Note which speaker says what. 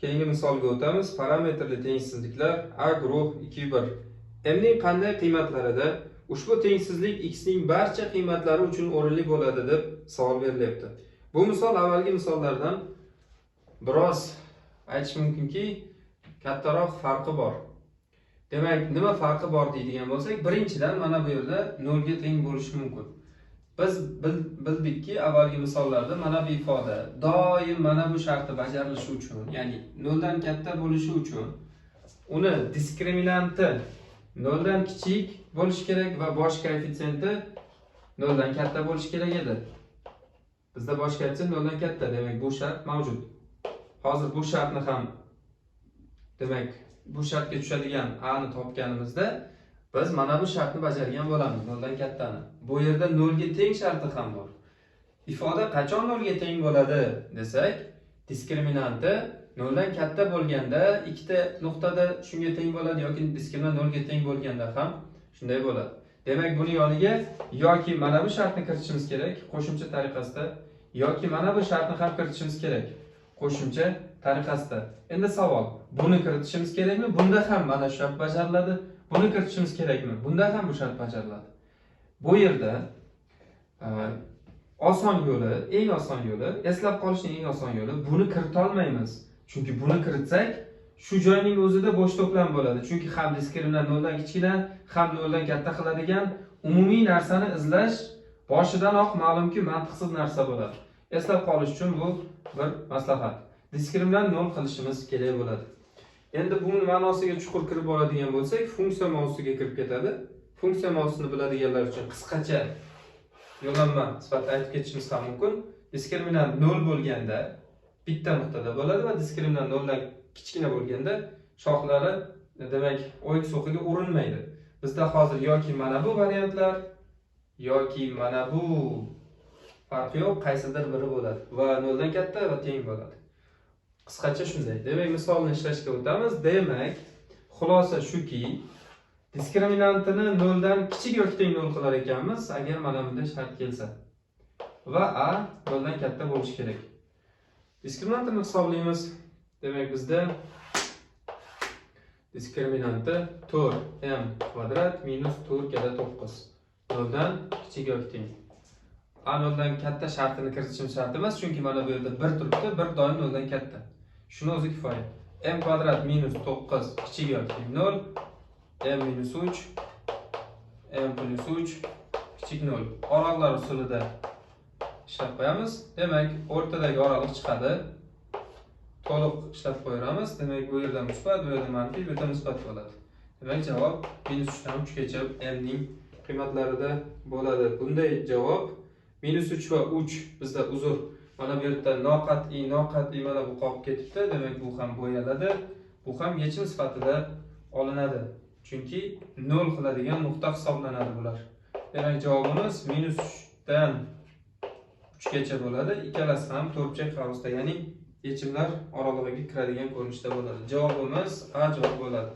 Speaker 1: Keyingi misolga o'tamiz. Parametrli tengsizliklar A guruh 2 1. M ning qanday qiymatlarida ushbu tengsizlik x ning barcha qiymatlari uchun o'rinli bo'ladi deb savol berilyapti. Bu misol avvalgi misollardan biroz aytish mumkinki, kattaroq farqi bor. Demak, nima farqi bor deydigan bo'lsak, birinchidan mana bu yerda 0 ga teng bo'lishi mumkin. Biz bildikki, avvalgi misollarda mana bu ifoda doim mana bu sharti bajarilishi uchun, ya'ni 0 dan katta bo'lishi uchun uni diskriminanti 0 dan kichik bo'lishi kerak va bosh koeffitsiyenti 0 dan katta bo'lishi kerak edi. Bizda bosh koeffitsient 0 dan katta, demak bu shart mavjud. Hozir bu shartni ham demak, bu shartga tushadigan a ni topganimizda biz mana bu shartni bajargan bo'lamiz 0 dan kattani. Bu yerda 0 ga teng sharti ham bor. Ifoda qachon 0 ga teng bo'ladi desak, diskriminanti 0 dan katta bo'lganda ikkita nuqtada shunga teng bo'ladi yoki diskriminant 0 ga teng bo'lganda ham shunday bo'ladi. Demak, buni yoniga yoki mana bu shartni kiritishimiz kerak qo'shimcha tariqasida yoki mana bu shartni ham kiritishimiz kerak qo'shimcha tariqasida. Endi savol, buni kiritishimiz kerakmi? Bunda ham mana shu shart bajariladi. Buni kiritishimiz kerakmi? Bunda ham bu shart bajariladi. Bu yerda e, oson yo'li, eng oson yo'li, eslab qolishning eng oson yo'li buni kiritolmaymiz. Chunki buni kiritsak, shu joyning o'zida bo'sh to'plam bo'ladi. Chunki ham diskriminant 0 dan kichkina, ham 0 dan katta qiladigan umumiy narsani izlash boshidanoq ma'lumki mantiqsiz narsa bo'ladi. Eslab qolish uchun bu bir maslahat. Diskriminant nol qilishimiz kerak bo'ladi. Endi buni ma'nosiga chuqur kirib boradigan bo'lsak, funksiya mavzusiga kirib ketadi. Funksiya mavzusini biladiganlar uchun qisqacha yo'llanma sifatida aytib ketishimiz ham mumkin. Diskriminant 0 bo'lganda bitta nuqtada bo'ladi va diskriminant 0 dan kichkina bo'lganda shoxlari demak o'yik so'qiga urilmaydi. Bizda hozir yoki mana bu variantlar yoki mana bu farqi yo'q, qaysidir biri bo'ladi va 0 dan katta va teng bo'ladi. Qisqacha shunday. Demak, misolni ishlashga o'tamiz. Demak, xulosa shuki, diskriminantini 0 dan kichik yoki teng nol qilar ekanmiz, agar mana bunday shart kelsa. Va a 0 dan katta bo'lishi kerak. Diskriminantini hisoblaymiz. Demak, bizda diskriminanti 4m kvadrat minus 4 kada 9. 0 dan kichik yoki teng. A 0 dan katta shartini kiritishimiz shart emas, chunki mana bu yerda bir turibdi, bir doim 0 dan katta. Shuni o'zi kifoya. m kvadrat minus 9 kichik yoki 0, m minus 3, m plus 3 kichik 0. Oraliqlar usulida ishlab qo'yamiz. Demak, o'rtadagi oraliq chiqadi. To'liq ishlab qo'yamiz. Demak, bu yerda musbat, bu yerda manfiy, bu yerda musbat bo'ladi. Demak, javob minus 3 dan 3 gacha m ning qiymatlarida bo'ladi. Bunday javob minus 3 va 3 bizda uzr. Mana bu yerda noqat'iy, noqat'iy mana bu qolib ketibdi. Demak, bu ham bo'yaladi. Bu ham yechim sifatida olinadi. Chunki 0 qiladigan nuqta hisoblanadi bular. Demak, javobimiz minus 3 dan 3 gacha bo'ladi. Ikkalasi ham to'rtchak qavusda, ya'ni yechimlar oralig'iga kiradigan ko'rinishda bo'ladi. Javobimiz A javob bo'ladi.